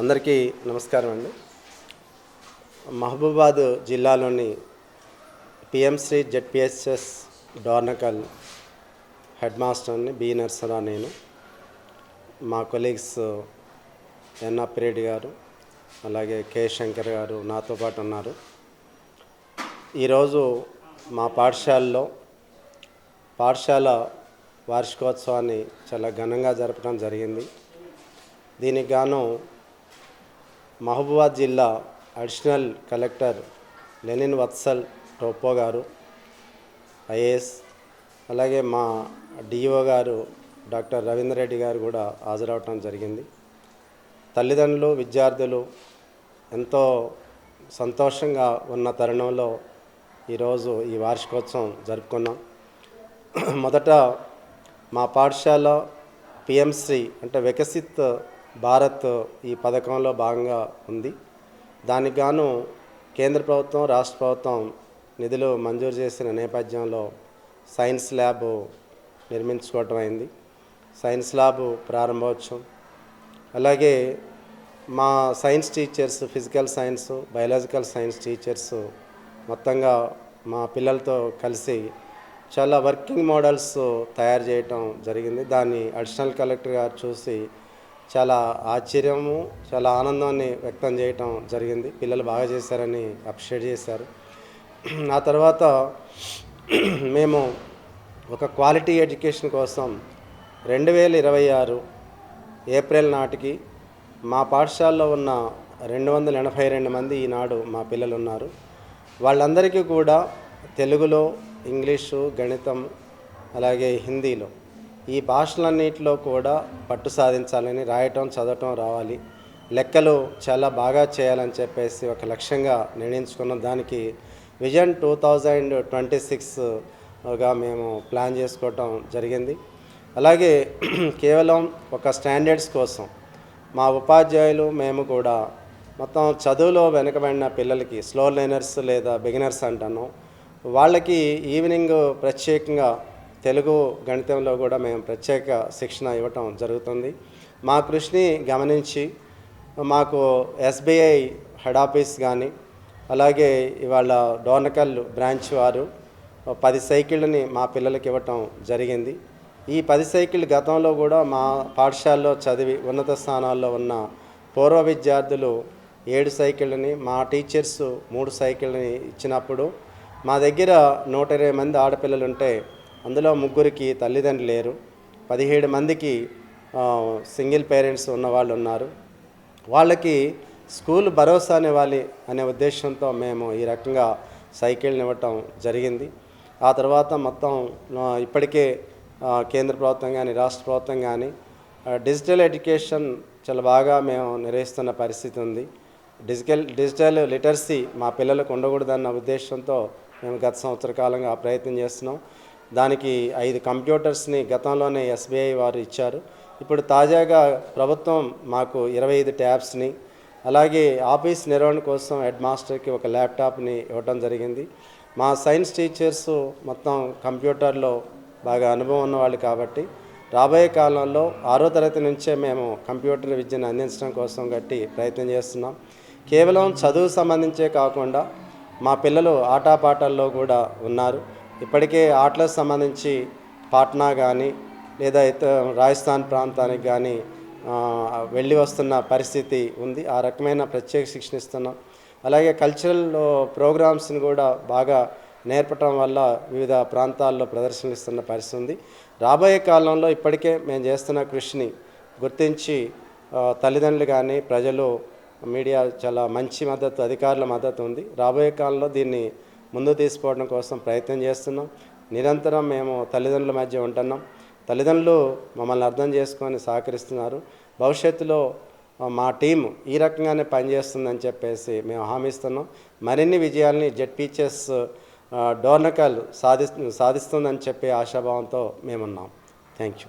అందరికీ నమస్కారం అండి. మహబూబాద్ జిల్లాలోని PM SHRI ZPHS Dornakal head మాస్టర్ని బి నర్సరా నేను. మా కొలీగ్స్ ఎన్ అప్పిరెడ్డి గారు అలాగే కె శంకర్ గారు నాతో పాటు ఉన్నారు. ఈరోజు మా పాఠశాలలో పాఠశాల వార్షికోత్సవాన్ని చాలా ఘనంగా జరపడం జరిగింది. దీనికి గాను మహబూబాద్ జిల్లా additional collector Lenin Vatsal Toppo గారు ఐఏఎస్ అలాగే మా డిఓ గారు డాక్టర్ రవీందర్ రెడ్డి గారు కూడా హాజరవటం జరిగింది. తల్లిదండ్రులు విద్యార్థులు ఎంతో సంతోషంగా ఉన్న తరుణంలో ఈరోజు ఈ వార్షికోత్సవం జరుపుకున్నాం. మొదట మా పాఠశాల పిఎంసి అంటే వికసిత్ భారత్ ఈ పథకంలో భాగంగా ఉంది. దానికి గాను కేంద్ర ప్రభుత్వం రాష్ట్ర ప్రభుత్వం నిధులు మంజూరు చేసిన నేపథ్యంలో సైన్స్ ల్యాబ్ నిర్మించుకోవటం అయింది. సైన్స్ ల్యాబ్ ప్రారంభోత్సవం. అలాగే మా science teachers physical science biological science teachers మొత్తంగా మా పిల్లలతో కలిసి చాలా వర్కింగ్ మోడల్స్ తయారు చేయటం జరిగింది. దాన్ని అడిషనల్ కలెక్టర్ గారు చూసి చాలా ఆశ్చర్యము చాలా ఆనందాన్ని వ్యక్తం చేయటం జరిగింది. పిల్లలు బాగా చేశారని అప్రిషియేట్ చేశారు. ఆ తర్వాత మేము ఒక క్వాలిటీ ఎడ్యుకేషన్ కోసం రెండు వేల ఇరవై ఆరు ఏప్రిల్ నాటికి మా పాఠశాలలో ఉన్న రెండు వందల ఎనభై రెండు మంది ఈనాడు మా పిల్లలు ఉన్నారు. వాళ్ళందరికీ కూడా తెలుగులో ఇంగ్లీషు గణితం అలాగే హిందీలో ఈ భాషలన్నిటిలో కూడా పట్టు సాధించాలని రాయటం చదవటం రావాలి. లెక్కలు చాలా బాగా చేయాలని చెప్పేసి ఒక లక్ష్యంగా నిర్ణయించుకున్న. దానికి విజన్ టూ థౌజండ్ ట్వంటీ సిక్స్గా మేము ప్లాన్ చేసుకోవటం జరిగింది. అలాగే కేవలం ఒక స్టాండర్డ్స్ కోసం మా ఉపాధ్యాయులు మేము కూడా మొత్తం చదువులో వెనుకబడిన పిల్లలకి స్లో లెర్నర్స్ లేదా బిగినర్స్ అంటాను వాళ్ళకి ఈవినింగ్ ప్రత్యేకంగా తెలుగు గణితంలో కూడా మేము ప్రత్యేక శిక్షణ ఇవ్వటం జరుగుతుంది. మా కృషిని గమనించి మాకు ఎస్బీఐ హెడ్ ఆఫీస్ కానీ అలాగే ఇవాళ డోర్నకల్ బ్రాంచ్ వారు పది సైకిళ్ళని మా పిల్లలకి ఇవ్వటం జరిగింది. ఈ పది సైకిల్ గతంలో కూడా మా పాఠశాలలో చదివి ఉన్నత స్థానాల్లో ఉన్న పూర్వ విద్యార్థులు ఏడు సైకిళ్ళని మా టీచర్స్ మూడు సైకిళ్ళని ఇచ్చినప్పుడు మా దగ్గర నూట ఇరవై మంది ఆడపిల్లలు ఉంటే అందులో ముగ్గురికి తల్లిదండ్రులు లేరు. పదిహేడు మందికి సింగిల్ పేరెంట్స్ ఉన్న వాళ్ళు ఉన్నారు. వాళ్ళకి స్కూల్ భరోసా అనేవాలి అనే ఉద్దేశంతో మేము ఈ రకంగా సైకిల్ని ఇవ్వటం జరిగింది. ఆ తర్వాత మొత్తం ఇప్పటికే కేంద్ర ప్రభుత్వం కానీ రాష్ట్ర ప్రభుత్వం కానీ డిజిటల్ ఎడ్యుకేషన్ చాలా బాగా మేము నిర్వహిస్తున్న పరిస్థితి ఉంది. డిజిటల్ డిజిటల్ లిటరసీ మా పిల్లలకు ఉండకూడదన్న ఉద్దేశంతో మేము గత సంవత్సర కాలంగా ప్రయత్నం చేస్తున్నాం. దానికి ఐదు కంప్యూటర్స్ని గతంలోనే ఎస్బీఐ వారు ఇచ్చారు. ఇప్పుడు తాజాగా ప్రభుత్వం మాకు ఇరవై ఐదు ట్యాబ్స్ని అలాగే ఆఫీస్ నిర్వహణ కోసం హెడ్ మాస్టర్కి ఒక ల్యాప్టాప్ని ఇవ్వడం జరిగింది. మా సైన్స్ టీచర్స్ మొత్తం కంప్యూటర్లో బాగా అనుభవం ఉన్నవాళ్ళు కాబట్టి రాబోయే కాలంలో ఆరో తరగతి నుంచే మేము కంప్యూటర్ విద్యను అందించడం కోసం గట్టి ప్రయత్నం చేస్తున్నాం. కేవలం చదువు సంబంధించే కాకుండా మా పిల్లలు ఆటపాటల్లో కూడా ఉన్నారు. ఇప్పటికే ఆటలకు సంబంధించి పాట్నా కానీ లేదా ఇతర రాజస్థాన్ ప్రాంతానికి కానీ వెళ్ళి వస్తున్న పరిస్థితి ఉంది. ఆ రకమైన ప్రత్యేక శిక్షణ ఇస్తున్నాం. అలాగే కల్చరల్ ప్రోగ్రామ్స్ని కూడా బాగా నేర్పటం వల్ల వివిధ ప్రాంతాల్లో ప్రదర్శనలు ఇస్తున్న పరిస్థితి ఉంది. రాబోయే కాలంలో ఇప్పటికే మేము చేస్తున్న కృషిని గుర్తించి తల్లిదండ్రులు కానీ ప్రజలు మీడియా చాలా మంచి మద్దతు అధికారుల మద్దతు ఉంది. రాబోయే కాలంలో దీన్ని ముందు తీసుకోవడం కోసం ప్రయత్నం చేస్తున్నాం. నిరంతరం మేము తల్లిదండ్రుల మధ్య ఉంటున్నాం. తల్లిదండ్రులు మమ్మల్ని అర్థం చేసుకొని సహకరిస్తున్నారు. భవిష్యత్తులో మా టీం ఈ రకంగానే పనిచేస్తుందని చెప్పేసి మేము హామీస్తున్నాం. మరిన్ని విజయాల్ని జెడ్పీచెస్ డోర్నకల్ సాధి సాధిస్తుందని చెప్పే ఆశాభావంతో మేమున్నాం. Thank you